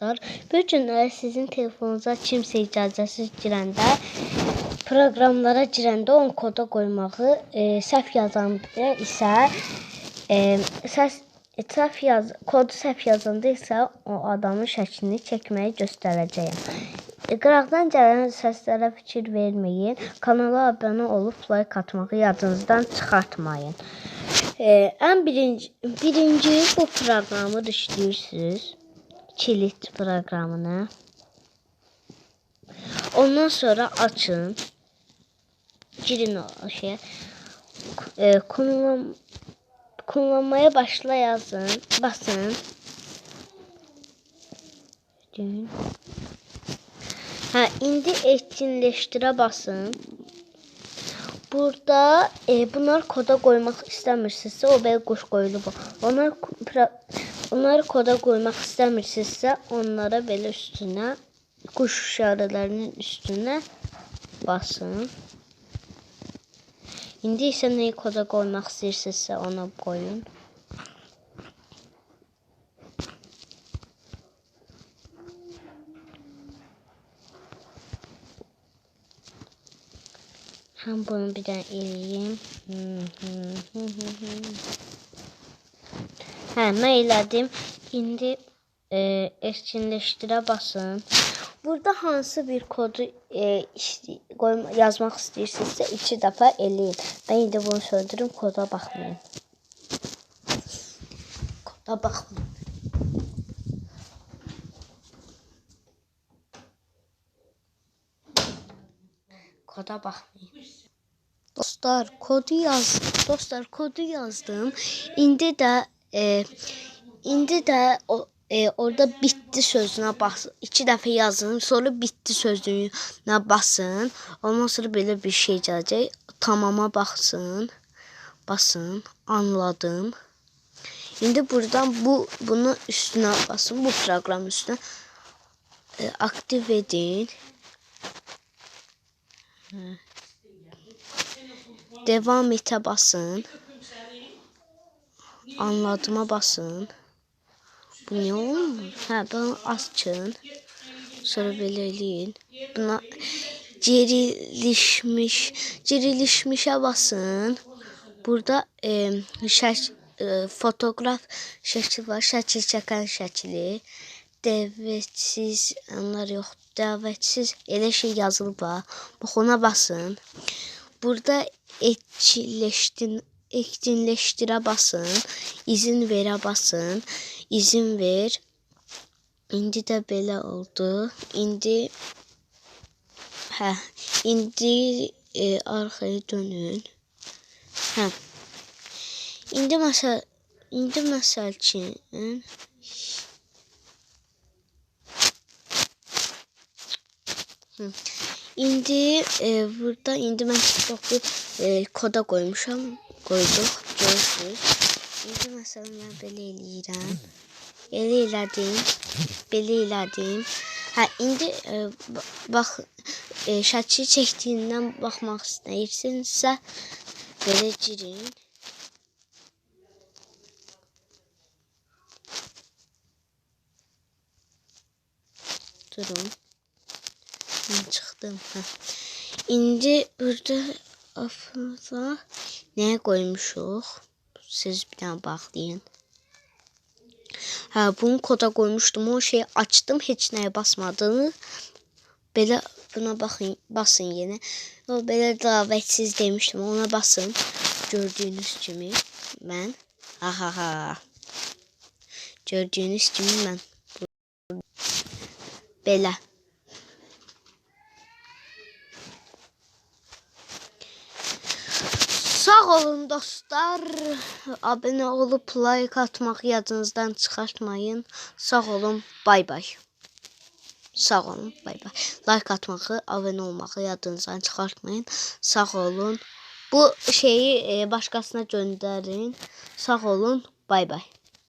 dostlar. Bir günlər sizin telefonunuza kimsə icazəsiz girəndə proqramlara girəndə onun koda qoymağı e, səhv yazanda isə e, səs e, səhv yaz kodu səhv yazanda isə o adamın şəklini çəkməyi göstərəcəyəm. E, Qıraqdan gələn səslərə fikir verməyin. Kanala abunə olub like atmağı yadınızdan çıxartmayın. Ee, en birinci, birinci bu programı işləyirsiniz. Kilit programını. Ondan sonra açın. Girin o şeye. E, kullan, kullanmaya başla yazın. Basın. Ha, indi etkinleştire basın. Burada e, bunlar koda koymak istəmirsinizsə, o belə quş qoyulub. Onlar onları koda koymak istəmirsinizsə, onlara belə üstünə quş işarələrinin üstünə basın. İndi isə nəyi koda qoymaq istəyirsinizsə, ona qoyun. Hem bunu bir daha eləyim. Hə, mən elədim. İndi e, etkinləşdirə basın. Burada hansı bir kodu e, isti qoyma, yazmaq istəyirsinizsə iki dəfə eləyin. Mən indi bunu söndürüm, koda baxmayın. Koda baxmayın. Koda baxmayın. Dostlar kodu yazdım. Dostlar kodu yazdım. İndi də e, indi də o e, orada bitti sözünə bas. İki dəfə yazın, sonra bitti sözünə basın. Ondan sonra belə bir şey gələcək. Tamama baxsın. Basın. Anladım. İndi buradan bu bunu üstünə basın. Bu proqram üstünə e, aktiv edin. Devam ete basın. Anladıma basın. Bu ne olmuş? Ha bunu açın. Sonra belə eləyin. Buna gerilişmiş, gerilişmişə basın. Burada e, şək, e, fotoqraf şəkli var. Şəkil çəkən şəkli. Dəvətsiz, onlar yox. Dəvətsiz elə şey yazılıb var. Bax ona basın. Burada etkinleştin etkinleştire basın. izin verə basın. İzin ver. İndi də belə oldu. İndi hə, indi e, arxaya dönün. Hə. İndi məsəl indi məsəl üçün Hı. İndi e, burada indi mən TikTok'u e, koda qoymuşam. Mən belə eləyirəm. Elə elədim. Belə elədim. Hə, indi e, ba- bax e, şəkil çəkdiyindən baxmaq istəyirsinizsə belə girin. Durun. Ben çıktım. Heh. İndi burada afıza nəyə qoymuşuq? Siz bir dənə baxlayın. Bunu koda qoymuşdum. O şeyi açdım, heç nəyə basmadım. Belə buna baxın, basın yenə. O belə davetsiz demişdim. Ona basın. Gördüyünüz kimi mən ha ha ha. Gördüyünüz kimi mən belə Sağ olun dostlar. Abone olup like atmak yadınızdan çıkartmayın. Sağ olun. Bay bay. Sağ olun. Bay bay. Like atmağı, abone olmağı yadınızdan çıkartmayın. Sağ olun. Bu şeyi e, başkasına gönderin. Sağ olun. Bay bay.